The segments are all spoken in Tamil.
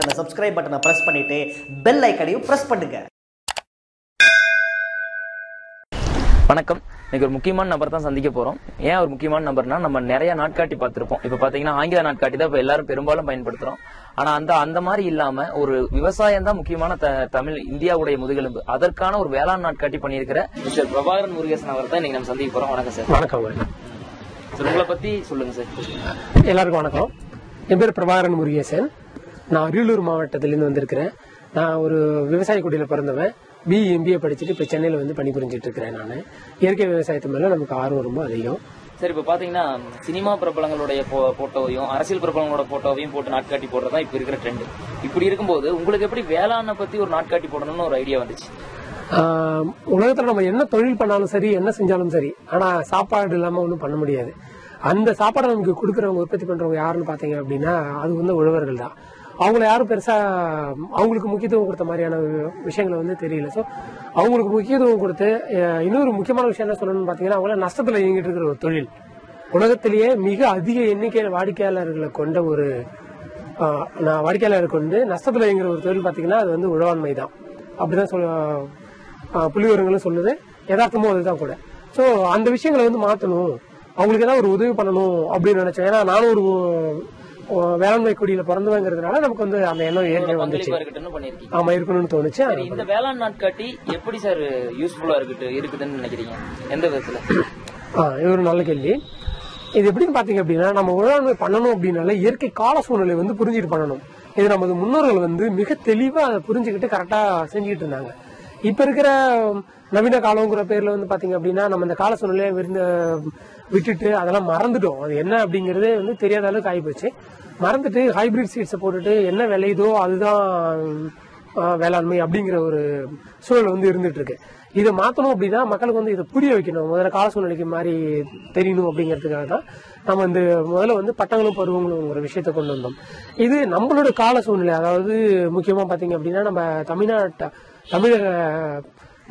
அந்த சப்ஸ்கிரைப் பட்டனை பிரஸ் பண்ணிட்டு பெல் ஐக்கனையும் பிரஸ் பண்ணுங்க. வணக்கம். இன்னைக்கு ஒரு முக்கியமான நபர் தான் சந்திக்க போறோம். ஏன் ஒரு முக்கியமான நபர்னா நம்ம நிறைய நாட்காட்டி பார்த்திருப்போம். இப்ப பாத்தீங்கன்னா ஆங்கில நாட்காட்டி தான் இப்ப எல்லாரும் பெரும்பாலும் பயன்படுத்துறோம். ஆனா அந்த அந்த மாதிரி இல்லாம ஒரு விவசாயம் தான் முக்கியமான தமிழ் இந்தியாவுடைய முதுகெலும்பு. அதற்கான ஒரு வேளாண் நாட்காட்டி பண்ணியிருக்கிற மிஸ்டர் பிரபாகரன் முருகேசன் அவர் தான் இன்னைக்கு நம்ம சந்திக்க போறோம். வணக்கம் சார். வணக்கம். சார் உங்களை பத்தி சொல்லுங்க சார். எல்லாருக்கும் வணக்கம். என் பேர் பிரபாகரன் முருகேசன். நான் அரியலூர் மாவட்டத்திலேருந்து வந்திருக்கிறேன். நான் ஒரு விவசாய குடியில் பிறந்தவன். பிஇ எம்பிஏ படிச்சுட்டு இப்போ சென்னையில் வந்து பணிபுரிஞ்சிட்டு இருக்கிறேன் நான். இயற்கை விவசாயத்து மேலே நமக்கு ஆர்வம் ரொம்ப அதிகம். சார் இப்ப பாத்தீங்கன்னா சினிமா பிரபலங்களுடைய போட்டோவையும் அரசியல் பிரபலங்களோட போட்டோவையும் போட்டு நாட்காட்டி போடுறதா இப்ப இருக்கிற ட்ரெண்ட் இப்படி இருக்கும்போது உங்களுக்கு எப்படி வேளாண்ணை பத்தி ஒரு நாட்காட்டி போடணும்னு ஒரு ஐடியா வந்துச்சு? உலகத்துல நம்ம என்ன தொழில் பண்ணாலும் சரி என்ன செஞ்சாலும் சரி ஆனா சாப்பாடு இல்லாம ஒன்றும் பண்ண முடியாது. அந்த சாப்பாடை நமக்கு கொடுக்குறவங்க உற்பத்தி பண்றவங்க யாருன்னு பாத்தீங்க அப்படின்னா அது வந்து உழவர்கள் தான். அவங்கள யாரும் பெருசாக அவங்களுக்கு முக்கியத்துவம் கொடுத்த மாதிரியான வி- விஷயங்களை வந்து தெரியல. ஸோ அவங்களுக்கு முக்கியத்துவம் கொடுத்து இன்னொரு முக்கியமான விஷயம் என்ன சொல்லணும்னு பார்த்தீங்கன்னா அவங்கள நஷ்டத்தில் இயங்கிட்டு இருக்கிற ஒரு தொழில். உலகத்திலேயே மிக அதிக எண்ணிக்கையில் வாடிக்கையாளர்களை கொண்ட ஒரு நான் வாடிக்கையாளர் கொண்டு நஷ்டத்தில் இயங்குற ஒரு தொழில் பார்த்தீங்கன்னா அது வந்து உழவாண்மை தான். அப்படிதான் சொல்ல ஆஹ் சொல்லுது. யதார்த்தமும் அதுதான் கூட. ஸோ அந்த விஷயங்களை வந்து மாற்றணும் அவங்களுக்கு ஏதாவது ஒரு உதவி பண்ணணும் அப்படின்னு நினைச்சேன். ஏன்னா நானும் ஒரு வேளாண்மை குடியில பிறந்தவங்கிறதுனால நமக்கு வந்து அந்த எண்ணம் ஏற்கனவே வந்துச்சு. ஆமா இருக்கணும்னு தோணுச்சு. இந்த வேளாண் நாட்காட்டி எப்படி சார் யூஸ்ஃபுல்லா இருக்கட்டு இருக்குதுன்னு நினைக்கிறீங்க? எந்த விதத்துல? இது ஒரு நல்ல கேள்வி. இது எப்படின்னு பாத்தீங்க அப்படின்னா நம்ம உழவாண்மை பண்ணணும் அப்படின்னால இயற்கை கால சூழ்நிலை வந்து புரிஞ்சுட்டு பண்ணணும். இது நமது முன்னோர்கள் வந்து மிக தெளிவா அதை புரிஞ்சுக்கிட்டு கரெக்டா செஞ்சுக்கிட்டு இருந்தாங்க. இப்ப இருக்கிற நவீன காலங்கிற பேர்ல வந்து பாத்தீங்க அப்படின்னா நம்ம இந்த கால சூழ்நிலையை விருந்த விட்டுட்டு அதெல்லாம் மறந்துட்டோம். அது என்ன அப்படிங்கறதே வந்து தெரியாத அளவுக்கு ஆகிப்போச்சு மறந்துட்டு ஹைபிரிட் சீட்ஸை போட்டுட்டு என்ன விளையுதோ அதுதான் வேளாண்மை அப்படிங்கிற ஒரு சூழல் வந்து இருந்துட்டு இருக்கு இதை மாற்றணும் அப்படின்னா மக்களுக்கு வந்து இதை புரிய வைக்கணும். முதல்ல கால சூழ்நிலைக்கு மாதிரி தெரியணும் அப்படிங்கிறதுக்காக தான் நம்ம இந்த முதல்ல வந்து பட்டங்களும் பருவங்களுங்கிற விஷயத்த கொண்டு வந்தோம். இது நம்மளோட கால சூழ்நிலை. அதாவது முக்கியமாக பார்த்தீங்க அப்படின்னா நம்ம தமிழ்நாட்டை தமிழக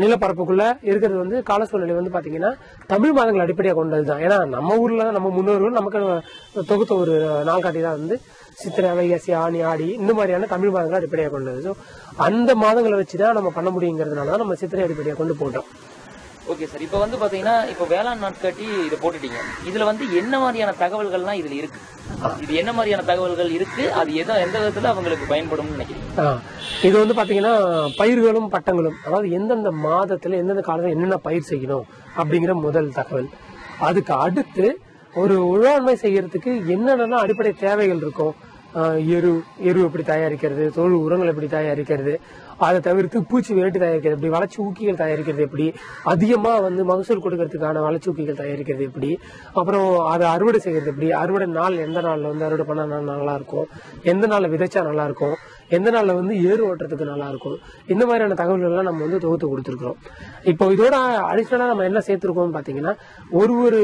நிலப்பரப்புக்குள்ள இருக்கிறது வந்து கால சூழ்நிலை வந்து பாத்தீங்கன்னா தமிழ் மாதங்கள் அடிப்படையாக கொண்டது தான் ஏன்னா நம்ம ஊர்ல தான் நம்ம முன்னோர்கள் நமக்கு தொகுத்த ஒரு நாள்காட்டி தான் வந்து சித்திரை வைகாசி ஆணி ஆடி இந்த மாதிரியான தமிழ் மாதங்களை அடிப்படையாக கொண்டது. ஸோ அந்த மாதங்களை வச்சு தான் நம்ம பண்ண முடியுங்கிறதுனால தான் நம்ம சித்திரை அடிப்படையாக கொண்டு போட்டோம். ஓகே சார் இப்போ வந்து பார்த்தீங்கன்னா இப்போ வேளாண் நாட்காட்டி இதை போட்டுட்டீங்க. இதில் வந்து என்ன மாதிரியான தகவல்கள்லாம் இதில் இருக்கு? இது என்ன மாதிரியான தகவல்கள் இருக்கு? அது எதோ எந்த விதத்தில் அவங்களுக்கு பயன்படும்னு நினைக்கிறீங்க? இது வந்து பார்த்தீங்கன்னா பயிர்களும் பட்டங்களும் அதாவது எந்தெந்த மாதத்தில் எந்தெந்த காலத்தில் என்னென்ன பயிர் செய்யணும் அப்படிங்கிற முதல் தகவல். அதுக்கு அடுத்து ஒரு உழவாண்மை செய்யறதுக்கு என்னென்ன அடிப்படை தேவைகள் இருக்கும்? எரு எரு எப்படி தயாரிக்கிறது? தொழு உரங்கள் எப்படி தயாரிக்கிறது? அதை தவிர்த்து பூச்சி விரட்டி தயாரிக்கிறது எப்படி? வளர்ச்சி ஊக்கிகள் தயாரிக்கிறது எப்படி? அதிகமாக வந்து மகசூல் கொடுக்கறதுக்கான வளர்ச்சி ஊக்கிகள் தயாரிக்கிறது எப்படி? அப்புறம் அதை அறுவடை செய்கிறது எப்படி? அறுவடை நாள் எந்த நாளில் வந்து அறுவடை பண்ணால் நல்லா இருக்கும்? எந்த நாளில் விதைச்சா நல்லா இருக்கும்? எந்த நாளில் வந்து ஏறு ஓட்டுறதுக்கு நல்லா இருக்கும்? இந்த மாதிரியான தகவல்கள்லாம் நம்ம வந்து தொகுத்து கொடுத்துருக்குறோம். இப்போ இதோட அடிஷ்னலாக நம்ம என்ன சேர்த்துருக்கோம்னு பார்த்தீங்கன்னா ஒரு ஒரு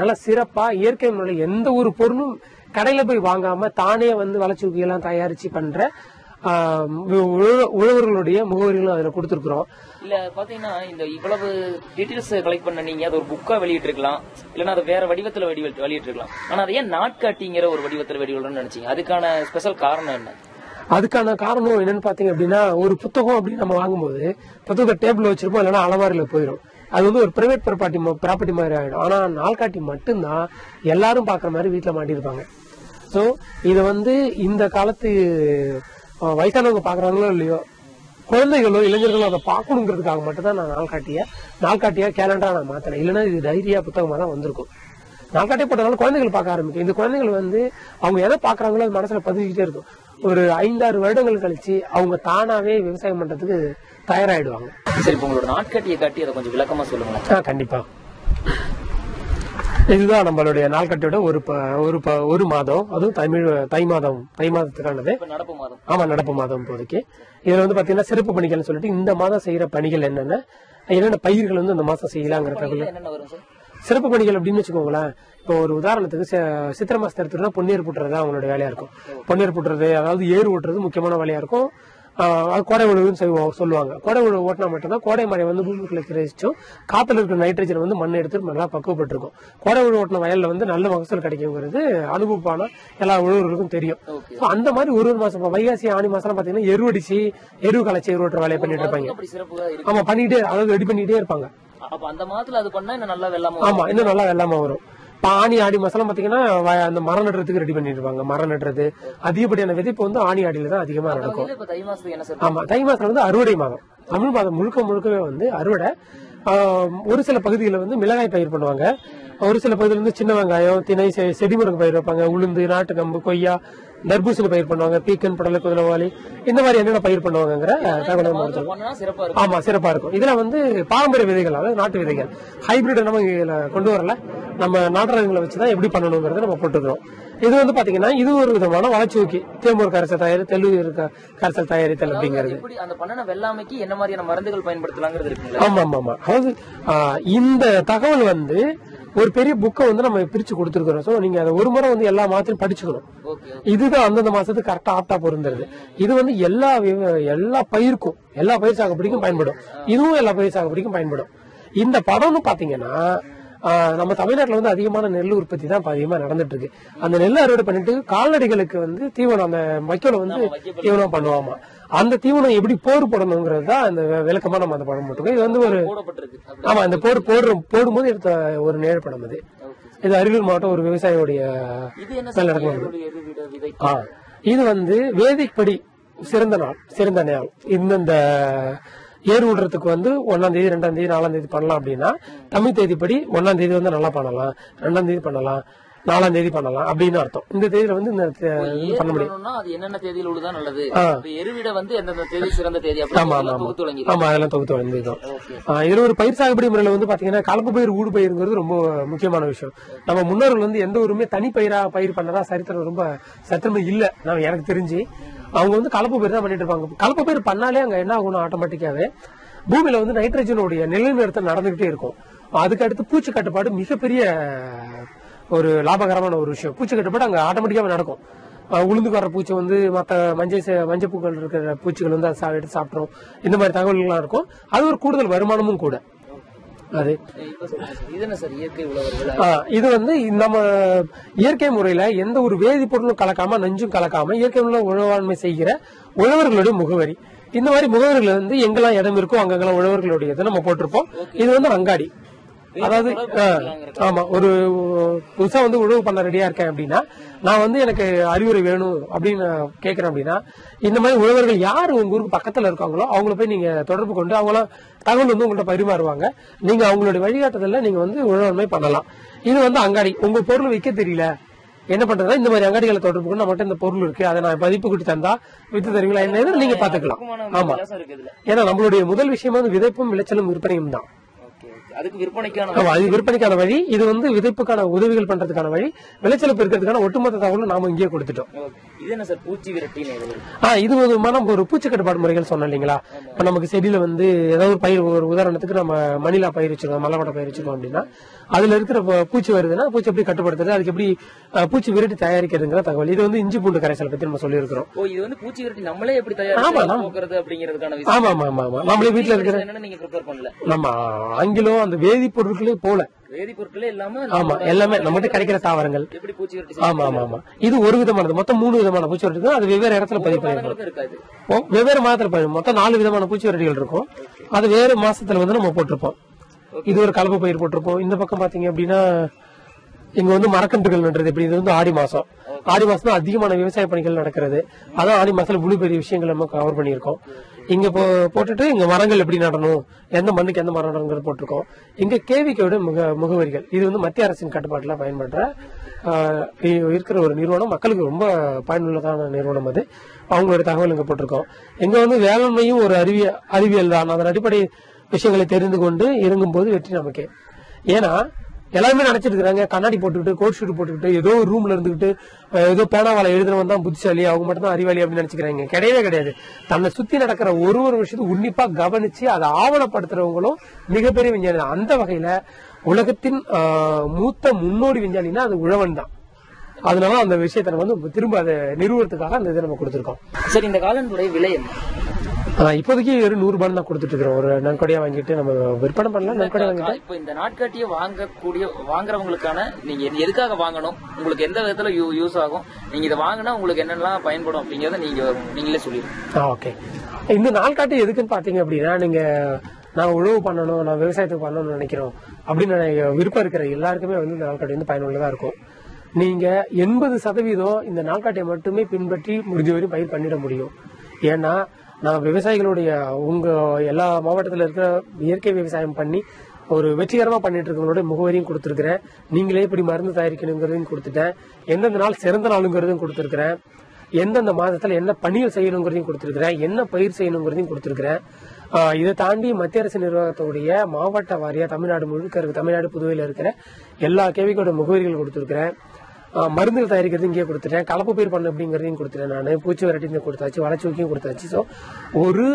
நல்ல சிறப்பாக இயற்கை முறையில் எந்த ஒரு பொருளும் கடையில் போய் வாங்காமல் தானே வந்து வளர்ச்சி ஊக்கியெல்லாம் தயாரித்து பண்ணுற உழவர்களுடைய முகவரிகளும் அதுல கொடுத்துருக்குறோம். இல்ல பாத்தீங்கன்னா இந்த இவ்வளவு டீடைல்ஸ் கலெக்ட் பண்ண நீங்க அது ஒரு புக்கா வெளியிட்டிருக்கலாம். இல்லன்னா அது வேற வடிவத்துல வடி வெளியிட்டிருக்கலாம். ஆனா அது ஏன் நாட்காட்டிங்கிற ஒரு வடிவத்துல வெளியிடணும்னு நினைச்சீங்க? அதுக்கான ஸ்பெஷல் காரணம் என்ன? அதுக்கான காரணம் என்னன்னு பாத்தீங்க அப்படின்னா ஒரு புத்தகம் அப்படின்னு நம்ம வாங்கும்போது புத்தகத்தை டேபிள் வச்சிருப்போம் இல்லைன்னா அலமாரியில போயிடும் அது வந்து ஒரு பிரைவேட் ப்ராப்பர்ட்டி ப்ராப்பர்ட்டி மாதிரி ஆயிடும். ஆனா நாள்காட்டி மட்டும்தான் எல்லாரும் பாக்குற மாதிரி வீட்டுல மாட்டியிருப்பாங்க. சோ இதை வந்து இந்த காலத்து வயசானவங்க பாக்குறாங்களோ இல்லையோ குழந்தைகளோ இளைஞர்களோ அதை பார்க்கணுங்கிறதுக்காக மட்டும்தான் நான் நாள்காட்டிய நாள்காட்டியா கேலண்டரா நான் மாத்தினேன் இல்லைன்னா இது டைரியா புத்தகமா தான் வந்திருக்கும். நாள்காட்டிய போட்டதால குழந்தைகள் பார்க்க ஆரம்பிக்கும். இந்த குழந்தைகள் வந்து அவங்க எதை பாக்குறாங்களோ அது மனசுல பதிஞ்சுக்கிட்டே இருக்கும். ஒரு ஐந்தாறு வருடங்கள் கழிச்சு அவங்க தானாவே விவசாயம் பண்றதுக்கு தயாராயிடுவாங்க. சரி இப்ப உங்களோட நாட்காட்டியை காட்டி அதை கொஞ்சம் விளக்கமா சொல்லுங்களேன். ஆ, கண்டிப்பா. இதுதான் நம்மளுடைய நாள்கட்டியோட ஒரு ஒரு ஒரு மாதம். அதுவும் தமிழ் தை மாதம் தை மாதத்துக்கானது. நடப்பு மாதம். ஆமா நடப்பு மாதம் இப்போதைக்கு. இதுல வந்து பாத்தீங்கன்னா சிறப்பு பணிகள்னு சொல்லிட்டு இந்த மாதம் செய்யற பணிகள் என்னென்ன என்னென்ன பயிர்கள் வந்து இந்த மாசம் செய்யலாங்கிற தகவல். சிறப்பு பணிகள் அப்படின்னு வச்சுக்கோங்களேன். இப்போ ஒரு உதாரணத்துக்கு சித்திரை மாசத்தை எடுத்துட்டா பொன்னீர் புட்டுறது அவங்களோட வேலையா இருக்கும். பொன்னீர் புட்டுறது அதாவது ஏர் ஓட்டுறது முக்கியமான வேலையா இருக்கும். கோடை உழவுன்னு செய்வோம் சொல்லுவாங்க. கோடை உழவு ஓட்டினா மட்டும்தான் கோடை மழை வந்து பூமிக்குள்ள கிரகிச்சும் காத்துல இருக்கிற நைட்ரஜன் வந்து மண் எடுத்து நல்லா பக்குவப்பட்டிருக்கும். கோடை உழவு ஓட்டின வயல்ல வந்து நல்ல மகசூல் கிடைக்குங்கிறது அனுபவப்பான எல்லா உழவர்களுக்கும் தெரியும். அந்த மாதிரி ஒரு ஒரு மாசம் வைகாசி ஆணி மாசம் பாத்தீங்கன்னா எருவடிச்சு எருவு கலைச்சி எருவட்டுற வேலையை பண்ணிட்டு இருப்பாங்க. ஆமா பண்ணிட்டே அதாவது ரெடி பண்ணிட்டே இருப்பாங்க. அப்ப அந்த மாதத்துல அது பண்ணா இன்னும் நல்லா வெள்ளாம ஆமா இன்னும் நல்லா வெள்ளாம வரும். ஆணி ஆடி மாசம் பாத்தீங்கன்னா அந்த மரம் நடுறதுக்கு ரெடி பண்ணிட்டு இருப்பாங்க மரம் நடுறது அதிகப்படியான விதைப்பு வந்து ஆணி ஆடியில தான் அதிகமா நடக்கும். ஆமா தை மாசம் வந்து அறுவடை மாதம். தமிழ் மாதம் முழுக்க முழுக்கவே வந்து அறுவடை. ஒரு சில பகுதிகளில் வந்து மிளகாய் பயிர் பண்ணுவாங்க. ஒரு சில பகுதியில் வந்து சின்ன வெங்காயம் திணை செ- செடிமுருங்கு பயிர் வைப்பாங்க. உளுந்து நாட்டு கம்பு கொய்யா தர்பூசணி பயிர் பண்ணுவாங்க. பீக்கன் புடலை குதிரவாளி இந்த மாதிரி என்னென்ன பயிர் பண்ணுவாங்கிற தகவல் ஆமா சிறப்பா இருக்கும். இதுல வந்து பாரம்பரிய விதைகள் அதாவது நாட்டு விதைகள். ஹைபிரிட் நம்ம இதுல கொண்டு வரல. நம்ம நாட்டு ரகங்களை வச்சுதான் எப்படி பண்ணணுங்கிறத நம்ம போட்டுக்கிறோம் இது வந்து பாத்தீங்கன்னா இது ஒரு விதமான வளர்ச்சி ஊக்கி. தேமூர் கரைசல் தயாரி தெல்லூர் க- கரைசல் தயாரித்தல் அப்படிங்கிறது. எப்படி அந்த பண்ணன வெள்ளாமைக்கு என்ன மாதிரியான மருந்துகள் பயன்படுத்தலாங்கிறது ஆமா ஆமா ஆமா அதாவது இந்த தகவல் வந்து ஒரு பெரிய புக்கை வந்து நம்ம பிரிச்சு கொடுத்துருக்கோம் சோ நீங்க அதை ஒரு முறை வந்து எல்லா மாத்திரம் படிச்சுக்கணும். இதுதான் அந்தந்த மாசத்துக்கு கரெக்டா ஆப்டா பொருந்துறது. இது வந்து எல்லா எல்லா பயிருக்கும் எல்லா பயிர் சாகுபடிக்கும் பயன்படும். இதுவும் எல்லா பயிர் சாகுபடிக்கும் பயன்படும். இந்த படம்னு பாத்தீங்கன்னா நம்ம தமிழ்நாட்டுல வந்து அதிகமான நெல் உற்பத்தி தான் அதிகமா நடந்துட்டு இருக்கு அந்த நெல் அறுவடை பண்ணிட்டு கால்நடைகளுக்கு வந்து தீவனம் அந்த வைக்கோல வந்து தீவனம் பண்ணுவாமா. அந்த தீவனம் எப்படி போர் போடணுங்கிறது தான் அந்த வி- விளக்கமா நம்ம அந்த படம் போட்டிருக்கோம். இது வந்து ஒரு ஆமா இந்த போர் போடுற போடும்போது எடுத்த ஒரு நிழற்படம் அது. இது அரியலூர் மாவட்டம் ஒரு விவசாயியுடைய இது வந்து வேதிப்படி சிறந்த நாள் சிறந்த நாள். இந்தந்த ஏறு விடுறதுக்கு வந்து ஒன்னாம் தேதி ரெண்டாம் தேதி நாலாம் தேதி பண்ணலாம் அப்படின்னா தமிழ் தேதிப்படி ஒன்னாம் தேதி வந்து நல்லா பண்ணலாம் ரெண்டாம் தேதி பண்ணலாம். நாலாம் தேதி பண்ணலாம் அப்படின்னு அர்த்தம். இந்த தேதியில வந்து இந்த பண்ண முடியும். அது என்னென்ன தேதியில் உள்ளதா நல்லது. எருவிட வந்து எந்தெந்த தேதி சிறந்த தேதி ஆமா ஆமா ஆமா. அதெல்லாம் தொகுத்து வழங்கிடும் இதுல ஒரு பயிர் சாகுபடி முறையில வந்து பாத்தீங்கன்னா கலப்பு பயிர் ஊடு பயிருங்கிறது ரொம்ப முக்கியமான விஷயம். நம்ம முன்னோர்கள் வந்து எந்த ஊருமே தனி பயிரா பயிர் பண்ணதா சரித்திரம் ரொம்ப சத்திரமே இல்ல நான் எனக்கு தெரிஞ்சு. அவங்க வந்து கலப்பு பயிர் தான் பண்ணிட்டு இருப்பாங்க. கலப்பு பயிர் பண்ணாலே அங்க என்ன ஆகணும் ஆட்டோமேட்டிக்காவே பூமியில வந்து நைட்ரஜனுடைய நிலைநிறுத்தம் நடந்துகிட்டே இருக்கும். அதுக்கு அடுத்து பூச்சி கட்டுப்பாடு மிகப்பெரிய ஒரு லாபகரமான ஒரு விஷயம். பூச்சி கட்டுப்பாடு அங்க ஆட்டோமேட்டிக்காவே நடக்கும். அஹ் உளுந்துக்கு வர பூச்சி வந்து மற்ற மஞ்சள் சே- மஞ்சள் பூக்கள் இருக்கிற பூச்சிகள் வந்து அதை எடுத்து சாப்பிட்றோம் இந்த மாதிரி தகவல்கள்லாம் இருக்கும். அது ஒரு கூடுதல் வருமானமும் கூட. அது. இது வந்து நம்ம இயற்கை முறையில எந்த ஒரு வேதிப்பொருளும் கலக்காம நஞ்சும் கலக்காம இயற்கை முறையில உழவாண்மை செய்கிற உழவர்களுடைய முகவரி. இந்த மாதிரி முகவரிகள் வந்து எங்கெல்லாம் இடம் இருக்கோ அங்கெல்லாம் உழவர்களுடைய இதை நம்ம போட்டிருப்போம். இது வந்து அங்காடி. அதாவது ஆமா ஒரு புதுசா வந்து உழவு பண்ண ரெடியா இருக்கேன் அப்படின்னா நான் வந்து எனக்கு அறிவுரை வேணும் அப்படின்னு கேக்குறேன் அப்படின்னா இந்த மாதிரி உழவர்கள் யார் உங்க ஊருக்கு பக்கத்துல இருக்காங்களோ அவங்கள போய் நீங்க தொடர்பு கொண்டு அவங்களாம் தகவல் வந்து உங்கள்ட்ட பரிமாறுவாங்க. நீங்க அவங்களுடைய வழிகாட்டுதல்ல நீங்க வந்து உழவன்மை பண்ணலாம். இது வந்து அங்காடி உங்க பொருள் விற்க தெரியல. என்ன பண்றதுன்னா இந்த மாதிரி அங்காடிகளை தொடர்பு கொண்டு நம்மகிட்ட இந்த பொருள் இருக்கு அதை நான் மதிப்பு கூட்டி தந்தா வித்து தருவீங்களா? என்ன நீங்க பாத்துக்கலாம். ஆமா. ஏன்னா நம்மளுடைய முதல் விஷயம் வந்து விதைப்பும் விளைச்சலும் விற்பனையும் தான். அதுக்கு விற்பனைக்கான ஆமா அது விற்பனைக்கான வழி இது வந்து விதைப்புக்கான உதவிகள் பண்றதுக்கான வழி விளைச்சல் பெருக்கிறதுக்கான ஒட்டுமொத்த தகவலும் நாம இங்கேயே கொடுத்துட்டோம். இது என்ன சார் பூச்சி விரட்டின்னு எது இருக்கு? ஆ இது ஒரு மனம் ஒரு பூச்சி கட்டுப்பாடு முறைகள் சொன்னோம் இல்லைங்களா இப்ப நமக்கு செடியில வந்து ஏதாவது ஒரு பயிர் ஒரு உதாரணத்துக்கு நம்ம மணிலா பயிர் வச்சிருக்கோம் மல்லவடை பயிர் வச்சிருக்கோம் அப்படின்னா அதுல இருக்கிற பூச்சி வருதுன்னா பூச்சி எப்படி கட்டுப்படுத்துறது? அதுக்கு எப்படி பூச்சி விரட்டி தயாரிக்கிறதுங்கிற தகவல். இது வந்து இஞ்சி பூண்டு கரைசல் பத்தி நம்ம சொல்லியிருக்கிறோம். ஓ இது வந்து பூச்சி விரட்டி நம்மளே எப்படி போக்குறது அப்படிங்கிறதுக்கான ஆமா ஆமா ஆமா ஆமா. நம்மளே வீட்டுல இருக்கிற என்னன்னு நீங்க ப்ரிப்பேர் பண்ணல. நம்ம ஆங்கிலம் அந்த வேதிப்பொருட்களே போல. வேதிப்பொருட்களே இல்லாம ஆமா எல்லாமே நம்மகிட்ட கிடைக்கிற தாவரங்கள். எப்படி பூச்சி விரட்டி ஆமா ஆமா ஆமா. இது ஒரு விதமானது. மொத்தம் மூணு விதமான பூச்சி வெரைட்டி அது வெவ்வேறு இடத்துல பதிவு பண்ணிருக்கோம் செய்யறதும் இருக்காது. ஓ, வெவ்வேறு மாதத்துல மொத்தம் நாலு விதமான பூச்சி வெரைட்டிகள் இருக்கும். அது வேறு மாசத்துல வந்து நம்ம போட்டிருப்போம். இது ஒரு கலப்பு பயிர் போட்டிருப்போம் இந்த பக்கம் பாத்தீங்க அப்படின்னா இங்க வந்து மரக்கன்றுகள் நடுறது எப்படி? இது வந்து ஆடி மாசம். ஆடி மாசம் தான் அதிகமான விவசாய பணிகள் நடக்கிறது. அதான் ஆடி மாசத்துல முழு பெரிய விஷயங்கள் நம்ம கவர் பண்ணியிருக்கோம். இங்க போ போட்டுட்டு இங்க மரங்கள் எப்படி நடணும்? எந்த மண்ணுக்கு எந்த மரம் நடணுங்கிறது போட்டிருக்கோம். இங்க கேவிக்கோட முக முகவரிகள். இது வந்து மத்திய அரசின் கட்டுப்பாட்டுல பயன்படுற இருக்கிற ஒரு நிறுவனம். மக்களுக்கு ரொம்ப பயனுள்ளதான நிறுவனம் அது. அவங்களோட தகவல் இங்க போட்டிருக்கோம். இங்க வந்து வேளாண்மையும் ஒரு அறிவிய அறிவியல் தான். அதன் அடிப்படை விஷயங்களை தெரிந்து கொண்டு இறங்கும் போது வெற்றி நமக்கு. ஏன்னா எல்லாருமே நினைச்சிட்டு கண்ணாடி போட்டுக்கிட்டு கோட் ஷூட் போட்டுக்கிட்டு ஏதோ ஒரு ரூம்ல இருந்துகிட்டு ஏதோ பேனாவால எழுதுறவன் தான் புத்திசாலி அவங்க மட்டும் தான் அறிவாளி அப்படின்னு நினைச்சுக்கிறாங்க. கிடையவே கிடையாது. தன்னை சுத்தி நடக்கிற ஒரு ஒரு விஷயத்தை உன்னிப்பா கவனிச்சு அதை ஆவணப்படுத்துறவங்களும் மிகப்பெரிய விஞ்ஞானி தான். அந்த வகையில உலகத்தின் ஆஹ், மூத்த முன்னோடி விஞ்ஞானினா அது உழவன் தான். அதனால அந்த விஷயத்தை வந்து திரும்ப அதை நிறுவனத்துக்காக அந்த இதை நம்ம கொடுத்துருக்கோம். சரி இந்த காலனுடைய விலை என்ன? இப்போதைக்கு வெறும் நூறு ரூபாய் தான் கொடுத்துட்டு இருக்கிறோம். ஒரு நன்கொடையா வாங்கிட்டு நம்ம விற்பனை பண்ணலாம் நன்கொடை வாங்கிட்டு? இப்போ இந்த நாட்காட்டியை வாங்கக்கூடிய வாங்குறவங்களுக்கான நீங்க எது- எதுக்காக வாங்கணும்? உங்களுக்கு எந்த விதத்துல யூஸ் ஆகும்? நீங்க இதை வாங்கினா உங்களுக்கு என்னெல்லாம் பயன்படும் அப்படிங்கறத நீங்க நீங்களே சொல்லிடுங்க. ஓகே. இந்த நாள்காட்டி எதுக்குன்னு பாத்தீங்க அப்படின்னா நீங்க நான் உழவு பண்ணணும் நான் விவசாயத்துக்கு பண்ணணும்னு நினைக்கிறோம் அப்படின்னு விருப்பம் இருக்கிற எல்லாருக்குமே வந்து இந்த நாள்காட்டி வந்து பயனுள்ளதா இருக்கும். நீங்க எண்பது சதவீதம் இந்த நாள்காட்டியை மட்டுமே பின்பற்றி முடிஞ்ச வரையும் பயிர் பண்ணிட முடியும். ஏன்னா நான் விவசாயிகளுடைய உங்க எல்லா மாவட்டத்தில் இருக்கிற இயற்கை விவசாயம் பண்ணி ஒரு வெற்றிகரமாக பண்ணிட்டு இருக்கவங்களோட முகவரியும் கொடுத்துருக்குறேன். நீங்களே இப்படி மருந்து தயாரிக்கணுங்கிறதையும் கொடுத்துட்டேன். எந்தெந்த நாள் சிறந்த நாளுங்கிறதும் கொடுத்துருக்குறேன். எந்தெந்த மாதத்தில் என்ன பணிகள் செய்யணுங்கிறதையும் கொடுத்துருக்குறேன். என்ன பயிர் செய்யணுங்கிறதையும் கொடுத்துருக்குறேன். இதை தாண்டி மத்திய அரசு நிர்வாகத்துடைய மாவட்ட வாரியாக தமிழ்நாடு முழுக்க இருக்கு தமிழ்நாடு புதுவையில் இருக்கிற எல்லா கேவிக்கோட முகவரிகள் கொடுத்துருக்குறேன். மருந்துகள் தயாரிக்கிறது இங்கே கொடுத்துட்டேன். கலப்பு பயிர் பண்ண அப்படிங்கிறதையும் கொடுத்துட்டேன் நான். பூச்சி வெரைட்டி கொடுத்தாச்சு வளர்ச்சிக்கும் கொடுத்தாச்சு. ஸோ ஒரு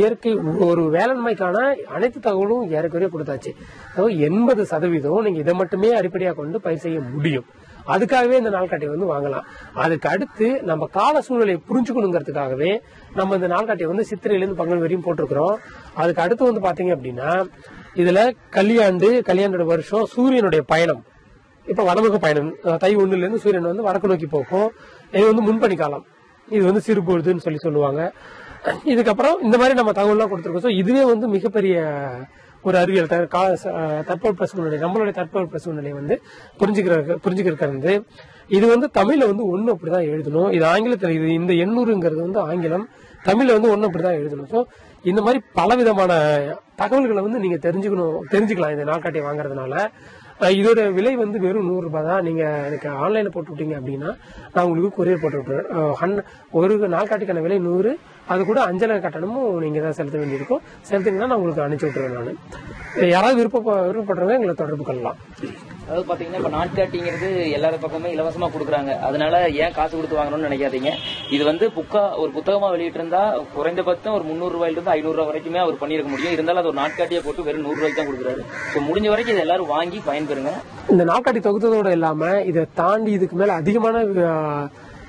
இயற்கை ஒரு வேளாண்மைக்கான அனைத்து தகவலும் ஏறக்குறைய கொடுத்தாச்சு. ஸோ எண்பது சதவீதம் நீங்கள் இதை மட்டுமே அடிப்படையாக கொண்டு பயிர் செய்ய முடியும். அதுக்காகவே இந்த நாள்காட்டியை வந்து வாங்கலாம். அதுக்கு அடுத்து நம்ம கால சூழ்நிலையை புரிஞ்சுக்கணுங்கிறதுக்காகவே நம்ம இந்த நாள்காட்டியை வந்து சித்திரையிலேருந்து பங்கல் வரையும் போட்டிருக்கிறோம். அதுக்கு அடுத்து வந்து பாத்தீங்க அப்படின்னா இதுல கல்யாண்டு கல்யாண்டோட வருஷம் சூரியனுடைய பயணம். இப்போ வடமுக பயணம் தை ஒன்றுலேருந்து சூரியன் வந்து வடக்கு நோக்கி போகும். இது வந்து முன்பணிக்காலம் காலம் இது வந்து சிறுபொழுதுன்னு சொல்லி சொல்லுவாங்க. இதுக்கப்புறம் இந்த மாதிரி நம்ம தகவல்லாம் கொடுத்துருக்கோம். ஸோ இதுவே வந்து மிகப்பெரிய ஒரு அறிவியல் த- கா- தட்பவெப்ப சூழ்நிலை நம்மளுடைய தட்பவெப்ப சூழ்நிலை வந்து புரிஞ்சுக்கிற புரிஞ்சுக்கிறது இது வந்து தமிழ்ல வந்து ஒன்று அப்படிதான் எழுதணும். இது ஆங்கிலத்தில் இது இந்த எண்ணூறுங்கிறது வந்து ஆங்கிலம். தமிழ்ல வந்து ஒன்று அப்படிதான் எழுதணும். ஸோ இந்த மாதிரி பல விதமான தகவல்களை வந்து நீங்க தெரிஞ்சுக்கணும் தெரிஞ்சுக்கலாம். இந்த நாட்காட்டியை வாங்குறதுனால. இதோட விலை வந்து வெறும் நூறுரூபா தான். நீங்கள் எனக்கு ஆன்லைனில் போட்டு விட்டீங்க அப்படின்னா நான் உங்களுக்கு கொரியர் போட்டு விட்டுறேன் ஹன்- ஒரு நாள்காட்டிக்கான விலை நூறு அது கூட அஞ்சலை கட்டணமும் நீங்கள் தான் செலுத்த வேண்டியிருக்கும். செலுத்திங்கன்னா நான் உங்களுக்கு அனுப்பிச்சி விட்டுருவேன் நான். யாராவது விருப்ப விருப்பப்படுறவங்க எங்களை தொடர்பு கொள்ளலாம். அதாவது பாத்தீங்கன்னா இப்ப நாட்காட்டிங்கிறது எல்லார பக்கமே இலவசமா கொடுக்குறாங்க. அதனால ஏன் காசு கொடுத்து வாங்கணும்னு நினைக்காதீங்க. இது வந்து புக்கா ஒரு புத்தகமா வெளியிட்டிருந்தா குறைந்தபட்சம் ஒரு முந்நூறு ரூபாயில இருந்து ஐநூறு ரூபாய் வரைக்குமே அவர் பண்ணிருக்க முடியும். இருந்தாலும் அது ஒரு நாட்காட்டியை போட்டு வெறும் நூறு ரூபாய்க்கு தான் கொடுக்குறாரு. ஸோ முடிஞ்ச வரைக்கும் இதை எல்லாரும் வாங்கி பயன்பெறுங்க. இந்த நாட்காட்டி தொகுத்ததோட இல்லாம இதை தாண்டி இதுக்கு மேல அதிகமான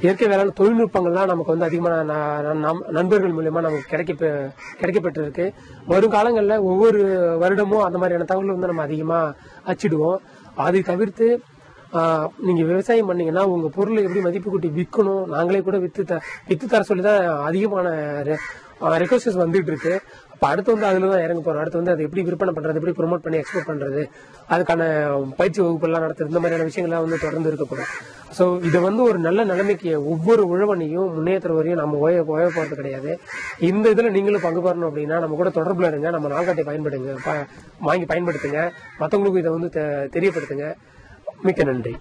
இயற்கை வேளாண் தொழில்நுட்பங்கள்லாம் நமக்கு வந்து அதிகமான ந- நம்- நண்பர்கள் மூலயமா நமக்கு கிடைக்க பெ- வரும் காலங்களில் ஒவ்வொரு வருடமும் அந்த மாதிரியான தகவல் வந்து நம்ம அதிகமாக அச்சிடுவோம். அதை தவிர்த்து நீங்கள் விவசாயம் பண்ணீங்கன்னா உங்கள் பொருளை எப்படி மதிப்பு கூட்டி விற்கணும்? நாங்களே கூட வித்து த வித்து தர சொல்லி தான் அதிகமான ரெக்வஸ்டஸ் வந்துட்டு இருக்கு அப்ப அடுத்து வந்து அதுல தான் இறங்க போறோம். அடுத்து வந்து அதை எப்படி விற்பனை பண்றது எப்படி ப்ரோமோட் பண்ணி எக்ஸ்போர்ட் பண்றது அதுக்கான பயிற்சி வகுப்புலாம் நடத்துறது இந்த மாதிரியான விஷயங்கள்லாம் வந்து தொடர்ந்து இருக்கப்படும் ஸோ இதை வந்து ஒரு நல்ல நிலைமைக்கு ஒவ்வொரு உழவனையும் முன்னேற்ற வரையும் நம்ம ஓய ஓய போறது கிடையாது. இந்த இதுல நீங்களும் பங்கு பெறணும் அப்படின்னா நம்ம கூட தொடர்புல இருங்க. நம்ம நாள்காட்டை பயன்படுங்க வாங்கி பயன்படுத்துங்க. மற்றவங்களுக்கும் இதை வந்து தெ- தெரியப்படுத்துங்க. மிக்க நன்றி.